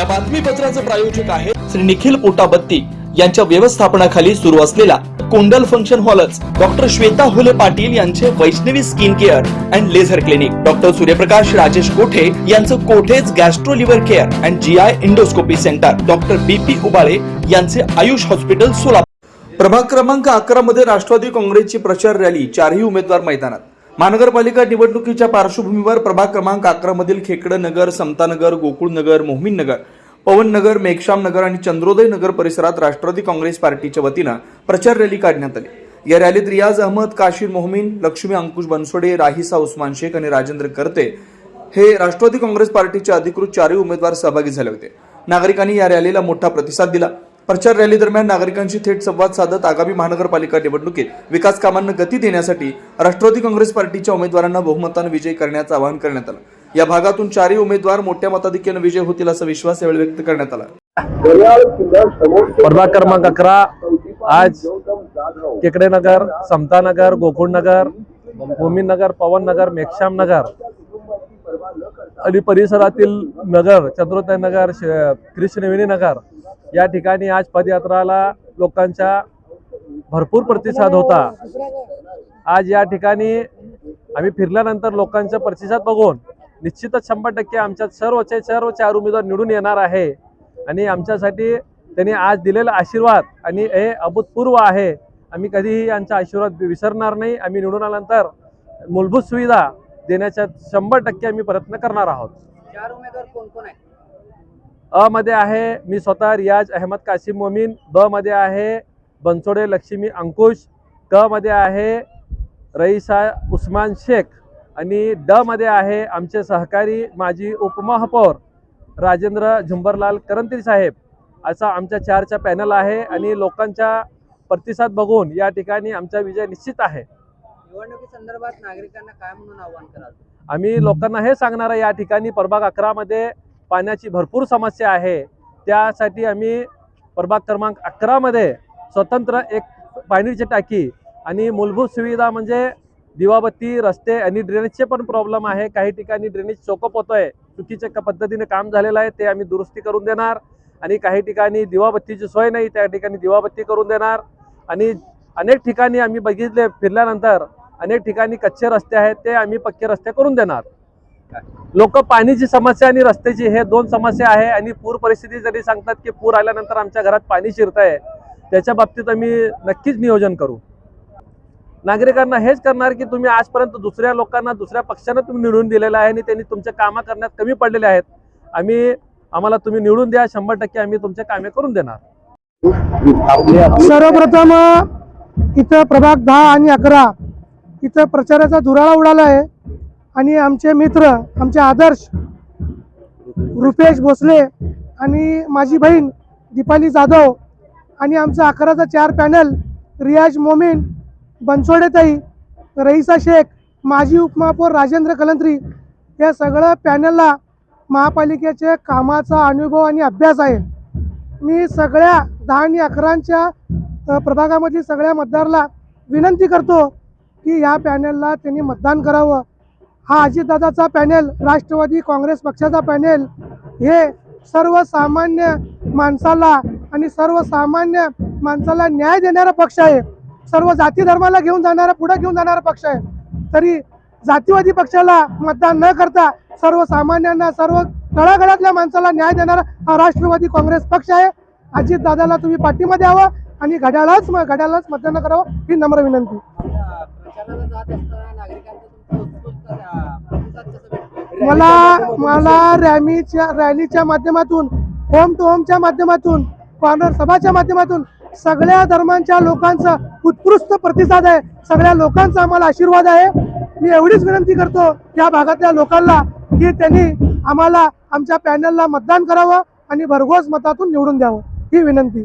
या बातमीपत्राचं प्रायोजक आहे श्री निखिल पोटाबत्ती यांच्या व्यवस्थापनाखाली सुरू असलेला कोंडल फंक्शन हॉलच डॉक्टर श्वेता हुले पाटील यांचे Vaishnavi skin care and laser clinic. Doctor Suryaprakash Rajesh Kothe यांचं Kothe's gastro liver care and G I endoscopy centre. Doctor B P Ubale यांचे आयुष हॉस्पिटल सोलापूर. प्रभाग क्रमांक अकरा मध्ये राष्ट्रवादी काँग्रेसची प्रचार रॅली चारही उमेदवार मैदानात. महानगरपालिका निवडणुकीच्या पार्श्वभूमीवर प्रभाग क्रमांक अकरा मधील नगर समतानगर गोकुळनगर मोहमीनगर पवननगर मेघशामनगर पवन नगर नगर आणि चंद्रोदय नगर परिसरात राष्ट्रवादी काँग्रेस पार्टीच्या वतीनं प्रचार रॅली काढण्यात आली. या रॅलीत रियाज अहमद काशीर मोहमीन लक्ष्मी अंकुश बनसोडे राहिसा उस्मान शेख आणि राजेंद्र करते हे राष्ट्रवादी काँग्रेस पार्टीचे अधिकृत चारही उमेदवार सहभागी झाले होते. नागरिकांनी या रॅलीला मोठा प्रतिसाद दिला. प्रचार रॅली दरम्यान नागरिकांशी थेट संवाद साधत आगामी महानगरपालिका निवडणुकीत विकास कामांना गती देण्यासाठी राष्ट्रवादी काँग्रेस पार्टीच्या उमेदवारांना बहुमतानं विजयी करण्याचं आवाहन करण्यात आलं. या भागातून चारही उमेदवार मोठ्या मताधिक्यानं विजय होतील असा विश्वास यावेळी व्यक्त करण्यात आला. स्पर्धा क्रमांक अकरा आज केकडे नगर समता नगर गोकुळ नगर मोमीन नगर पवन नगर मेक्षाम नगर आणि परिसरातील नगर चंद्रोदय नगर श- कृष्णवेणी नगर या ठिकाणी आज पदयात्राला लोकांचा भरपूर प्रतिसाद होता. आज या ठिकाणी आम्ही फिरल्यानंतर लोकांचा प्रतिसाद बघून निश्चितच शंभर टक्के आमच्या सर्वचे सर्व चार उमेदवार निवडून येणार आहे. आणि आमच्यासाठी त्यांनी आज दिलेला आशीर्वाद आणि हे अभूतपूर्व आहे. आम्ही कधीही यांचा आशीर्वाद विसरणार नाही. आम्ही निवडून आल्यानंतर मूलभूत सुविधा देण्याचा शंभर टक्के आम्ही प्रयत्न करणार आहोत. चार उमेदवार कोण कोण आहेत? अ मध्ये आहे मी स्वतः रियाज अहमद कासिम मोमीन ब मध्ये आहे बनसोडे लक्ष्मी अंकुश क मध्ये आहे रईसा उस्मान शेख आणि ड मध्ये आहे आमचे सहकारी माजी उपमहापौर राजेंद्र झुंबरलाल करंती साहेब असा आमच्या चारचा पॅनल आहे आणि लोकांचा प्रतिसाद बघून या ठिकाणी आमचा विजय निश्चित आहे. निवडणुकी संदर्भात नागरिकांना काय म्हणून आव्हान कराल? आम्ही लोकांना हे सांगणार आहे या ठिकाणी प्रभाग अकरामध्ये पाण्याची भरपूर समस्या आहे. त्यासाठी आम्ही प्रभाग क्रमांक अकरामध्ये स्वतंत्र एक पाणीची टाकी आणि मूलभूत सुविधा म्हणजे दिवाबत्ती रस्ते आणि ड्रेनेजचे पण प्रॉब्लेम आहे. काही ठिकाणी ड्रेनेज चोकअप आहे चुकीच्या क- पद्धतीने काम झालेलं आहे. ते आम्ही दुरुस्ती करून देणार आणि काही ठिकाणी दिवाबत्तीची सोय नाही त्या ठिकाणी दिवाबत्ती करून देणार आणि अनेक ठिकाणी आम्ही बघितले फिरल्यानंतर अनेक ठिकाणी कच्चे रस्ते आहेत ते आम्ही पक्के रस्ते करून देणार. लोक पाणीची समस्या आणि रस्त्याची हे दोन समस्या आहे आणि पूर परिस्थिती जरी सांगतात की पूर आल्यानंतर आमच्या घरात पाणी शिरत आहे त्याच्या बाबतीत आम्ही नक्कीच नियोजन करू. नागरिकांना हेच करणार की तुम्ही आजपर्यंत दुसऱ्या लोकांना दुसऱ्या पक्षांना तुम्ही निवडून दिलेलं आहे आणि त्यांनी तुमच्या कामं करण्यात कमी पडलेले आहेत. आम्ही आम्हाला तुम्ही निवडून द्या शंभर टक्के आम्ही तुमचे कामे करून देणार. सर्वप्रथम इथं प्रभाग दहा आणि अकरा इथं प्रचाराचा धुराळा उडाला आहे आणि आमचे मित्र आमचे आदर्श रुपेश भोसले आणि माझी बहीण दीपाली जाधव आणि आमचं अकराचा चार पॅनल रियाज मोमीन बनसोडेताई रईसा शेख माजी उपमहापौर राजेंद्र कलंत्री या सगळं पॅनलला महापालिकेच्या कामाचा अनुभव आणि अभ्यास आहे. मी सगळ्या दहा आणि अकरांच्या प्रभागामधील सगळ्या मतदारला विनंती करतो की या पॅनलला त्यांनी मतदान करावं. हा अजितदादाचा पॅनेल राष्ट्रवादी काँग्रेस पक्षाचा पॅनेल हे सर्वसामान्य माणसाला आणि सर्वसामान्य माणसाला न्याय देणारा पक्ष आहे. सर्व जाती धर्माला घेऊन जाणारा पुढे घेऊन जाणारा पक्ष आहे. तरी जातीवादी पक्षाला मतदान न करता सर्वसामान्यांना सर्व तळागळातल्या माणसाला न्याय देणारा हा राष्ट्रवादी काँग्रेस पक्ष आहे. अजितदादाला तुम्ही पाठिंबा द्यावा आणि घड्याळाच घड्याळाच मतदान करावं ही नम्र विनंती. मला मला रॅमीच्या रॅलीच्या माध्यमातून होम टू होमच्या माध्यमातून कॉर्नर सभाच्या माध्यमातून सगळ्या धर्मांच्या लोकांचा उत्कृष्ट प्रतिसाद आहे. सगळ्या लोकांचा आम्हाला आशीर्वाद आहे. मी एवढीच विनंती करतो या भागातल्या लोकांना की त्यांनी आम्हाला आमच्या पॅनलला मतदान करावं आणि भरघोस मतातून निवडून द्यावं. ही विनंती.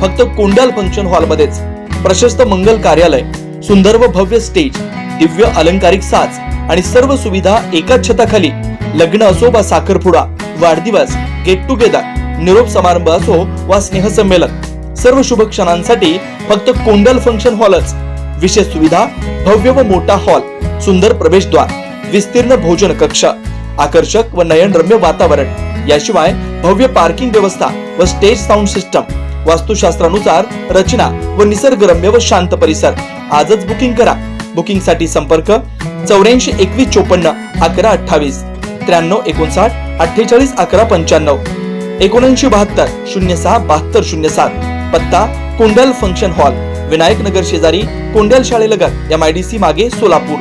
फक्त कोंडाल फंक्शन हॉलमध्येच प्रशस्त मंगल कार्यालय सुंदर व भव्य स्टेज दिव्य अलंकारिक साज आणि सर्व सुविधा एकाच छताखाली लग्न असो वा साखरपुडा वाढदिवस गेट टुगेदर निरोप समारंभ असो वा स्नेहसंमेलन सर्व शुभ क्षणांसाठी फक्त कोंडल फंक्शन हॉलच. विशेष सुविधा भव्य व मोठा हॉल सुंदर प्रवेशद्वार विस्तीर्ण भोजन कक्ष आकर्षक व नयनरम्य वातावरण. याशिवाय भव्य पार्किंग व्यवस्था व स्टेज साऊंड सिस्टम. वास्तुशास्त्रानुसार रचना व निसर्गरम्य व शांत परिसर. आजच बुकिंग करा. बुकिंगसाठी संपर्क चौऱ्याऐंशी एकवीस चोपन्न अकरा अठ्ठावीस. त्र्याण्णव एकोणसाठ अठ्ठेचाळीस अकरा पंच्याण्णव. एकोणऐंशी बहात्तर शून्य सहा बहात्तर शून्य सात. पत्ता कोंडल फंक्शन हॉल. विनायक नगर शेजारी कोंडल शाळेलगत. एम आय डी सी मागे सोलापूर.